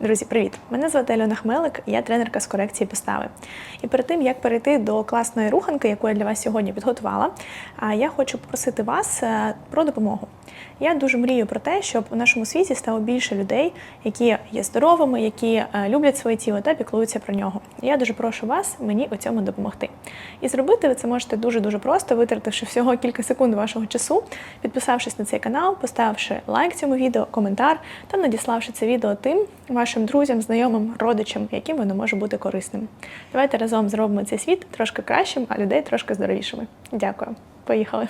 Друзі, привіт! Мене звати Альона Хмелик, я тренерка з корекції постави. І перед тим як перейти до класної руханки, яку я для вас сьогодні підготувала, я хочу попросити вас е, про допомогу. Я дуже мрію про те, щоб у нашому світі стало більше людей, які є здоровими, які е, люблять своє тіло та піклуються про нього. Я дуже прошу вас мені у цьому допомогти. І зробити ви це можете дуже дуже просто, витративши всього кілька секунд вашого часу, підписавшись на цей канал, поставивши лайк цьому відео, коментар та надіславши це відео тим вашим друзям, знайомим, родичам, яким воно може бути корисним. Давайте разом зробимо цей світ трошки кращим, а людей трошки здоровішими. Дякую. Поїхали.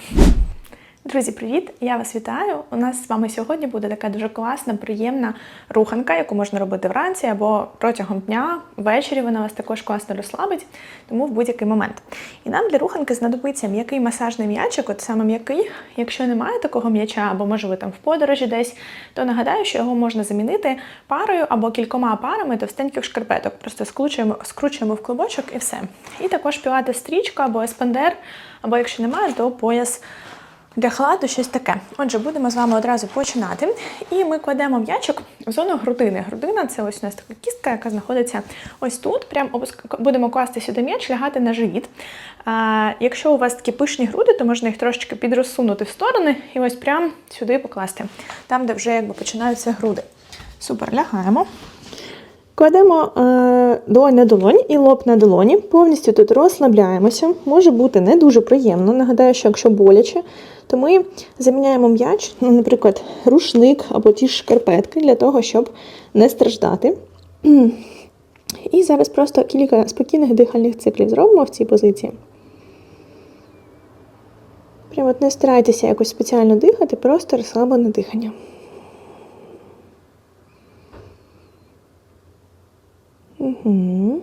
Друзі, привіт! Я вас вітаю. У нас з вами сьогодні буде така дуже класна, приємна руханка, яку можна робити вранці або протягом дня, ввечері вона вас також класно розслабить, тому в будь-який момент. І нам для руханки знадобиться м'який масажний м'ячик, от саме м'який. Якщо немає такого м'яча, або може ви там в подорожі десь, то нагадаю, що його можна замінити парою або кількома парами товстеньких шкарпеток. Просто скручуємо, скручуємо в клубочок і все. І також пілати стрічка або еспандер, або якщо немає, то пояс. Для халату щось таке. Отже, будемо з вами одразу починати. І ми кладемо м'ячик в зону грудини. Грудина це ось у нас така кістка, яка знаходиться ось тут. Прям будемо класти сюди м'яч, лягати на живіт. А, якщо у вас такі пишні груди, то можна їх трошечки підрозсунути в сторони і ось прям сюди покласти. Там, де вже якби починаються груди. Супер, лягаємо. Кладемо е, долонь на долонь і лоб на долоні, повністю тут розслабляємося. Може бути не дуже приємно. Нагадаю, що якщо боляче, то ми заміняємо м'яч, ну, наприклад, рушник або ті ж шкарпетки для того, щоб не страждати. І зараз просто кілька спокійних дихальних циклів зробимо в цій позиції. Прямо от не старайтеся якось спеціально дихати, просто розслаблене дихання. Угу.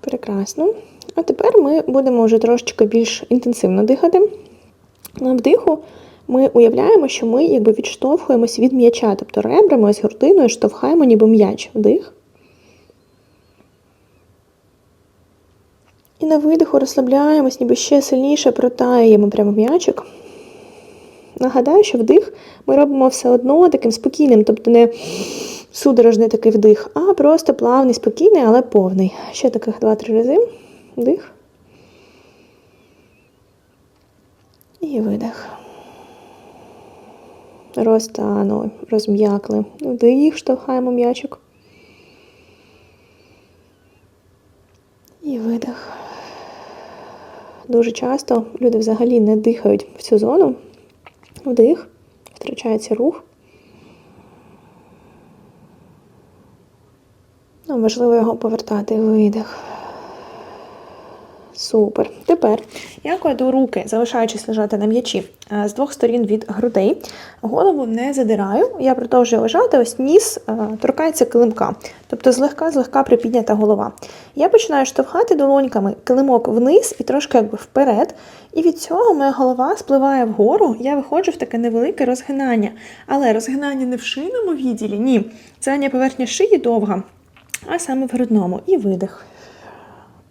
Прекрасно. А тепер ми будемо вже трошечки більш інтенсивно дихати. На вдиху ми уявляємо, що ми якби відштовхуємось від м'яча, тобто ребрами ось грудиною штовхаємо ніби м'яч. Вдих. І на видиху розслабляємось, ніби ще сильніше протаюємо прямо м'ячик. Нагадаю, що вдих ми робимо все одно таким спокійним, тобто не судорожний такий вдих, а просто плавний, спокійний, але повний. Ще таких 2-3 рази. Вдих. І видих. Розтанули, розм'якли. Вдих, штовхаємо м'ячик. І видих. Дуже часто люди взагалі не дихають в цю зону. Вдих, втрачається рух. Ну, важливо його повертати. Видих. Супер. Тепер я кладу руки, залишаючись лежати на м'ячі е, з двох сторін від грудей. Голову не задираю. Я продовжую лежати, ось ніс е, торкається килимка. Тобто злегка-злегка припіднята голова. Я починаю штовхати долоньками килимок вниз і трошки якби вперед. І від цього моя голова спливає вгору, я виходжу в таке невелике розгинання. Але розгинання не в шийному відділі, ні. Задня поверхня шиї довга, а саме в грудному. І видих.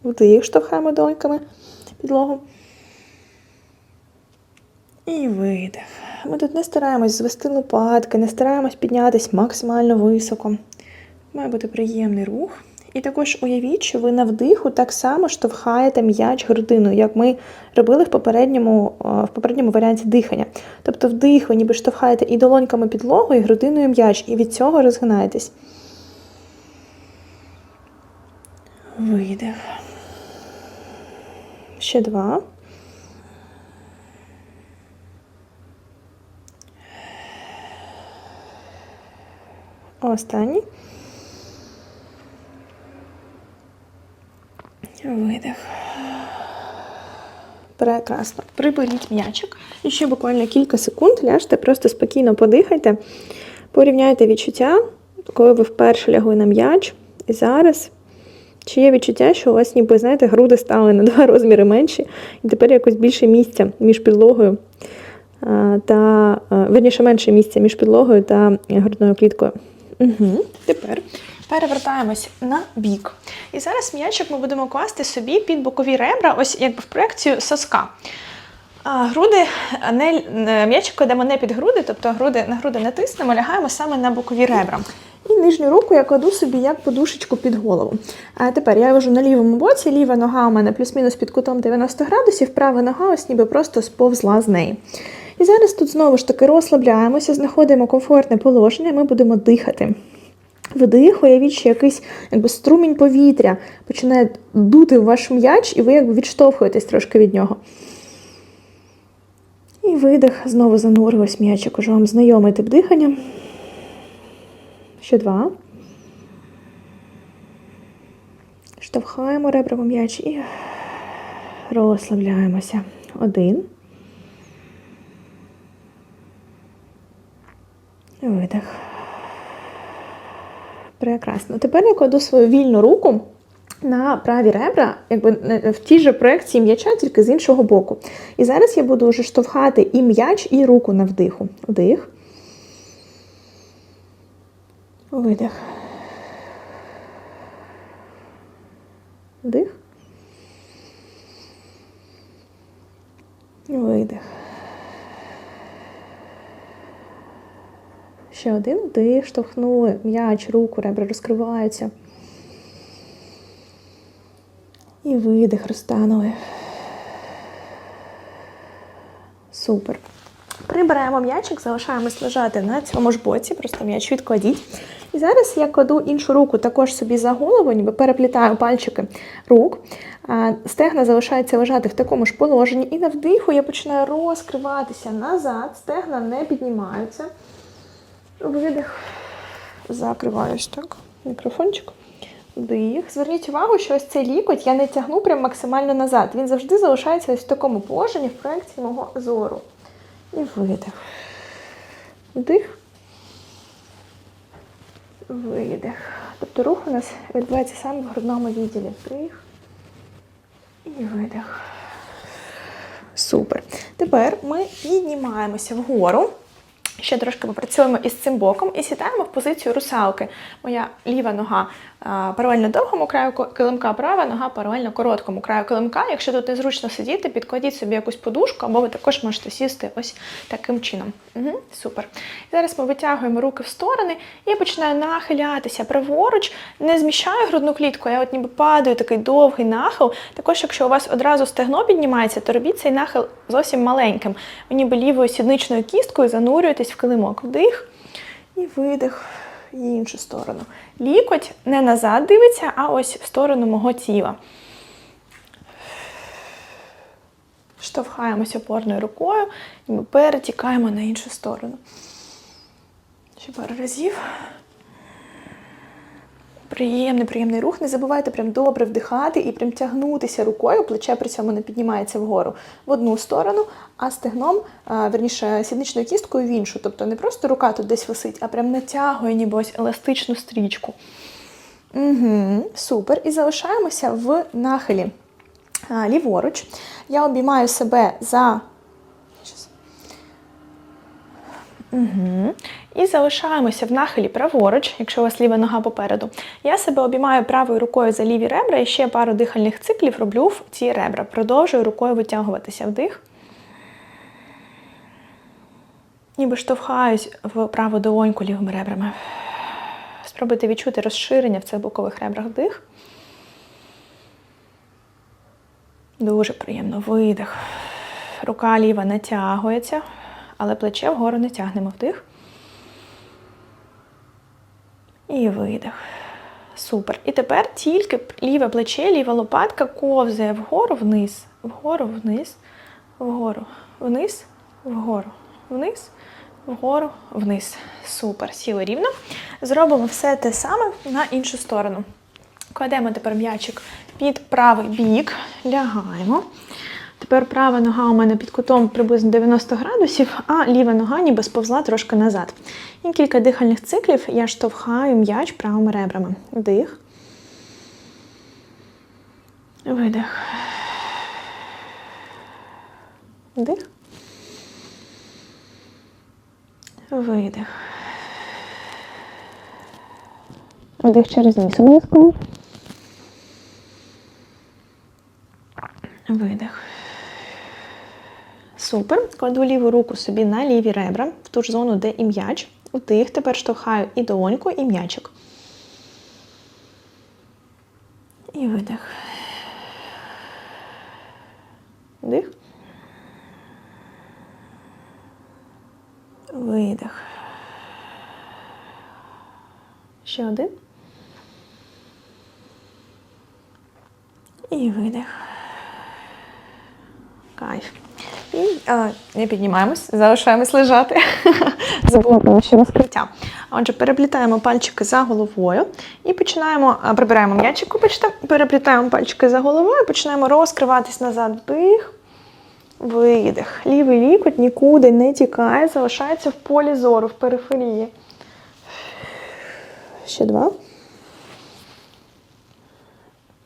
Вдих, штовхаємо долоньками підлогу. І видих. Ми тут не стараємось звести лопатки, не стараємось піднятися максимально високо. Має бути приємний рух. І також уявіть, що ви на вдиху так само штовхаєте м'яч грудиною, як ми робили в попередньому, е, в попередньому варіанті дихання. Тобто вдих ви ніби штовхаєте і долоньками підлогу, і грудиною м'яч, і від цього розгинаєтесь. Видих. Ще два. Останній. Видих. Прекрасно. Приберіть м'ячик. І ще буквально кілька секунд ляжте, просто спокійно подихайте, порівняйте відчуття, коли ви вперше лягли на м'яч. І зараз. Чи є відчуття, що у вас, ніби, знаєте, груди стали на два розміри менші, і тепер якось більше місця між підлогою та верніше менше місця між підлогою та грудною кліткою. Угу. Тепер перевертаємось на бік. І зараз м'ячик ми будемо класти собі під бокові ребра, ось якби в проекцію соска. А, груди не- м'ячик кладемо не під груди, тобто груди на груди не тиснемо, лягаємо саме на бокові ребра. І нижню руку я кладу собі як подушечку під голову. А тепер я лежу на лівому боці, ліва нога у мене плюс-мінус під кутом 90 градусів, права нога ось ніби просто сповзла з неї. І зараз тут знову ж таки розслабляємося, знаходимо комфортне положення, ми будемо дихати. Вдих, уявіть, що якийсь якби, струмінь повітря починає дути в ваш м'яч, і ви якби відштовхуєтесь трошки від нього. І видих, знову занурилась м'ячик. Уже вам знайомий тип дихання. Ще два. Штовхаємо ребрами м'яч і розслабляємося. Один. Видих. Прекрасно. Тепер я кладу свою вільну руку на праві ребра, якби в тій же проекції м'яча, тільки з іншого боку. І зараз я буду вже штовхати і м'яч, і руку на вдиху. Вдих. Видих. Вдих. Видих. Ще один вдих, штовхнули м'яч, руку, ребра розкриваються. І видих, розтанули. Супер. Прибираємо м'ячик, залишаємось лежати на цьому ж боці, просто м'яч відкладіть. І зараз я кладу іншу руку також собі за голову, ніби переплітаю пальчики рук. Стегна залишаються лежати в такому ж положенні. І на вдиху я починаю розкриватися назад, стегна не піднімаються. Видих. Закриваюсь так. Мікрофончик. Вдих. Зверніть увагу, що ось цей лікоть я не тягну прям максимально назад. Він завжди залишається ось в такому положенні в проекції мого зору. І видих. Вдих. Видих. Тобто рух у нас відбувається саме в грудному відділі. Вдих. І видих. Супер. Тепер ми піднімаємося вгору. Ще трошки попрацюємо із цим боком і сідаємо в позицію русалки. Моя ліва нога паралельно довгому краю килимка, права нога паралельно короткому краю килимка. Якщо тут незручно сидіти, підкладіть собі якусь подушку, або ви також можете сісти ось таким чином. Угу, супер. І зараз ми витягуємо руки в сторони і починаю нахилятися праворуч, не зміщаю грудну клітку, я от ніби падаю такий довгий нахил. Також, якщо у вас одразу стегно піднімається, то робіть цей нахил зовсім маленьким. Ви ніби лівою сідничною кісткою занурюєтесь в килимок. Вдих і видих в іншу сторону. Лікоть не назад дивиться, а ось в сторону мого тіла. Штовхаємося опорною рукою і ми перетікаємо на іншу сторону. Ще пару разів. Приємний, приємний рух. Не забувайте прям добре вдихати і прям тягнутися рукою, плече при цьому не піднімається вгору в одну сторону, а стегном, верніше, сідничною кісткою в іншу. Тобто не просто рука тут десь висить, а прям натягує ніби ось еластичну стрічку. Угу, супер. І залишаємося в нахилі ліворуч. Я обіймаю себе за. Угу. І залишаємося в нахилі праворуч, якщо у вас ліва нога попереду. Я себе обіймаю правою рукою за ліві ребра і ще пару дихальних циклів роблю в ці ребра. Продовжую рукою витягуватися вдих. Ніби штовхаюсь в праву долоньку лівими ребрами. Спробуйте відчути розширення в цих бокових ребрах вдих. Дуже приємно. Видих. Рука ліва натягується, але плече вгору не тягнемо вдих. І видих. Супер. І тепер тільки ліве плече, ліва лопатка ковзає вгору вниз, вгору вниз, вгору, вниз, вгору, вниз, вгору, вниз. Супер. Сіли рівно. Зробимо все те саме на іншу сторону. Кладемо тепер м'ячик під правий бік, лягаємо. Тепер права нога у мене під кутом приблизно 90 градусів, а ліва нога ніби сповзла трошки назад. І кілька дихальних циклів я штовхаю м'яч правими ребрами. Вдих. Видих. Вдих. Видих. Вдих через ніс обов'язково. Видих. Супер. Кладу ліву руку собі на ліві ребра, в ту ж зону, де і м'яч. Утих. Тепер штовхаю і долоньку, і м'ячик. І видих. Вдих. Видих. Ще один. І видих. Кайф. І а, не піднімаємось, залишаємось лежати. Забула про наше розкриття. Отже, переплітаємо пальчики за головою і починаємо, прибираємо м'ячик, вибачте, переплітаємо пальчики за головою, починаємо розкриватись назад. Вдих, видих. Лівий лікоть нікуди не тікає, залишається в полі зору, в периферії. Ще два.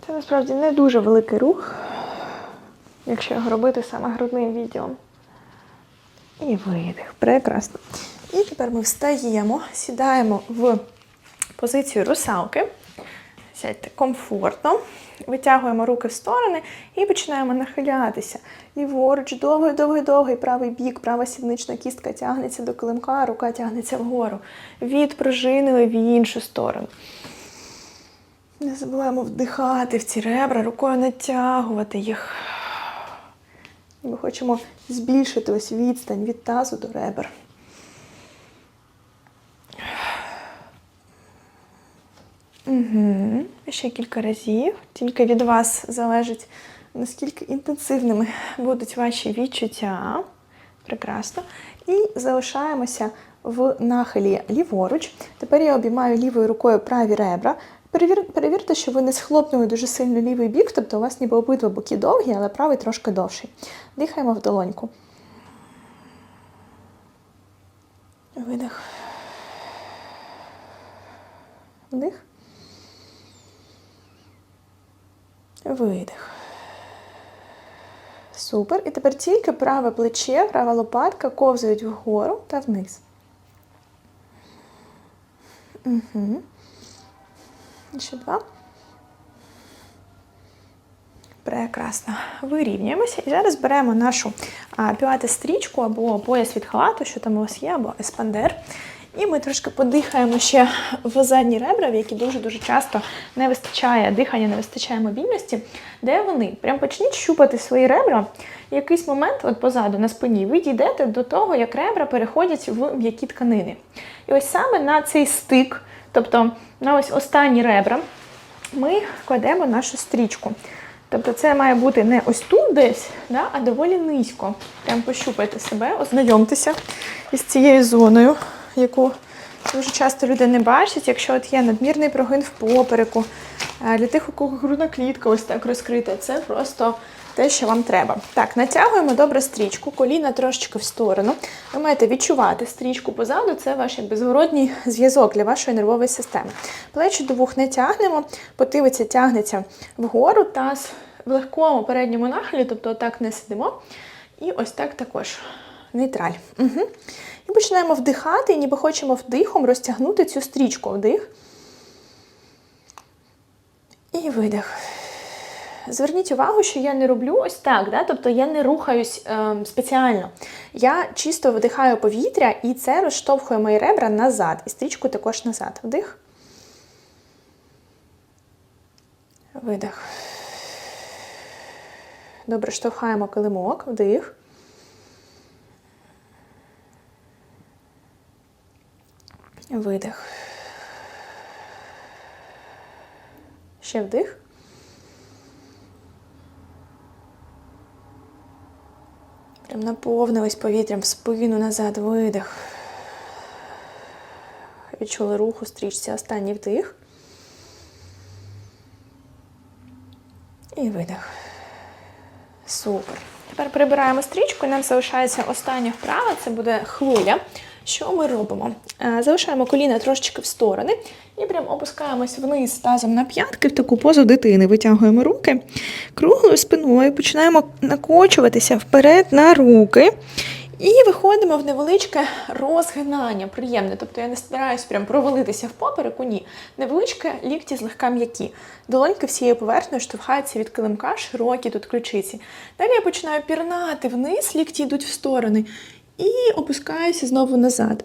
Це насправді не дуже великий рух, якщо його робити саме грудним відділом. І видих. Прекрасно. І тепер ми встаємо, сідаємо в позицію русалки. Сядьте комфортно. Витягуємо руки в сторони і починаємо нахилятися. Ліворуч, довгий, довгий, довгий, правий бік, права сіднична кістка тягнеться до килимка, рука тягнеться вгору. Відпружинили в іншу сторону. Не забуваємо вдихати в ці ребра, рукою натягувати їх. Ми хочемо збільшити ось відстань від тазу до ребер. Угу. Ще кілька разів. Тільки від вас залежить, наскільки інтенсивними будуть ваші відчуття. Прекрасно. І залишаємося в нахилі ліворуч. Тепер я обіймаю лівою рукою праві ребра. Перевір, перевірте, що ви не схлопнули дуже сильно лівий бік, тобто у вас ніби обидва боки довгі, але правий трошки довший. Дихаємо в долоньку. Видих. Вдих. Видих. Супер. І тепер тільки праве плече, права лопатка ковзають вгору та вниз. Угу. Ще два. Прекрасно. Вирівнюємося. І зараз беремо нашу а, пілати-стрічку або пояс від халату, що там у вас є, або еспандер. І ми трошки подихаємо ще в задні ребра, в які дуже-дуже часто не вистачає дихання, не вистачає мобільності. Де вони? Прям почніть щупати свої ребра. І якийсь момент, от позаду на спині, ви дійдете до того, як ребра переходять в м'які тканини. І ось саме на цей стик, тобто на ось останні ребра, ми кладемо нашу стрічку. Тобто це має бути не ось тут десь, да, а доволі низько. Прям пощупайте себе, ознайомтеся із цією зоною, яку дуже часто люди не бачать, якщо от є надмірний прогин в попереку. Е, Для тих, у кого грудна клітка ось так розкрита, це просто те, що вам треба. Так, натягуємо добре стрічку, коліна трошечки в сторону. Ви маєте відчувати стрічку позаду, це ваш якби зворотній зв'язок для вашої нервової системи. Плечі до вух не тягнемо, потивиця тягнеться вгору, таз в легкому передньому нахилі, тобто отак не сидимо. І ось так також. Нейтраль. Угу. І починаємо вдихати, і ніби хочемо вдихом розтягнути цю стрічку. Вдих. І видих. Зверніть увагу, що я не роблю ось так, да? тобто я не рухаюсь ем, спеціально. Я чисто вдихаю повітря і це розштовхує мої ребра назад. І стрічку також назад. Вдих. Видих. Добре, штовхаємо килимок. Вдих. Видих. Ще вдих. Прям наповнились повітрям в спину назад, видих. Відчули рух у стрічці. Останній вдих. І видих. Супер. Тепер прибираємо стрічку, і нам залишається остання вправа, це буде хлуля. Що ми робимо? Е, Залишаємо коліна трошечки в сторони і прям опускаємось вниз тазом на п'ятки в таку позу дитини. Витягуємо руки круглою спиною, починаємо накочуватися вперед на руки. І виходимо в невеличке розгинання, приємне. Тобто я не стараюсь прям провалитися в попереку, ні. Невеличке лікті злегка м'які. Долоньки всією поверхнею штовхаються від килимка, широкі тут ключиці. Далі я починаю пірнати вниз, лікті йдуть в сторони. І опускаюся знову назад.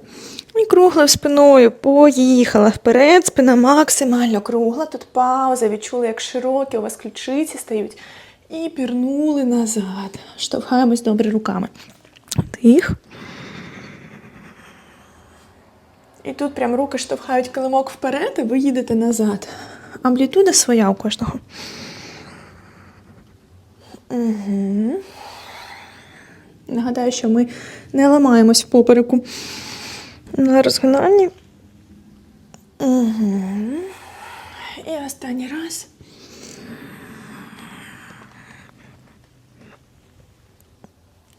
І кругла спиною. Поїхала вперед, спина максимально кругла. Тут пауза. Відчули, як широкі у вас ключиці стають. І пірнули назад. Штовхаємось добре руками. Тих. І тут прям руки штовхають килимок вперед, і ви їдете назад. Амплітуда своя у кожного. Угу. Нагадаю, що ми не ламаємось в попереку на розгинанні. Угу. І останній раз.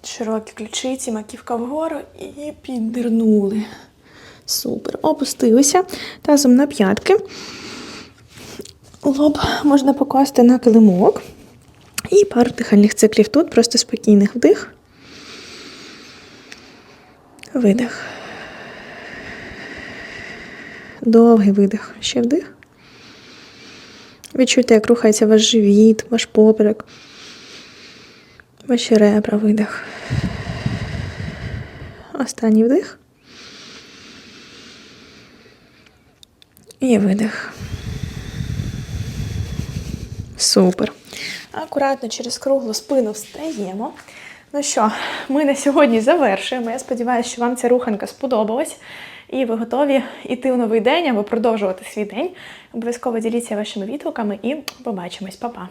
Широкі ключиці, маківка вгору і піддернули. Супер. Опустилися тазом на п'ятки. Лоб можна покласти на килимок. І пару дихальних циклів тут, просто спокійних вдих. Видих. Довгий видих. Ще вдих. Відчуйте, як рухається ваш живіт, ваш поперек, ваші ребра, видих. Останній вдих. І видих. Супер. Акуратно через круглу спину встаємо. Ну що, ми на сьогодні завершуємо. Я сподіваюся, що вам ця руханка сподобалась. І ви готові йти в новий день або продовжувати свій день. Обов'язково діліться вашими відгуками і побачимось, Па-па!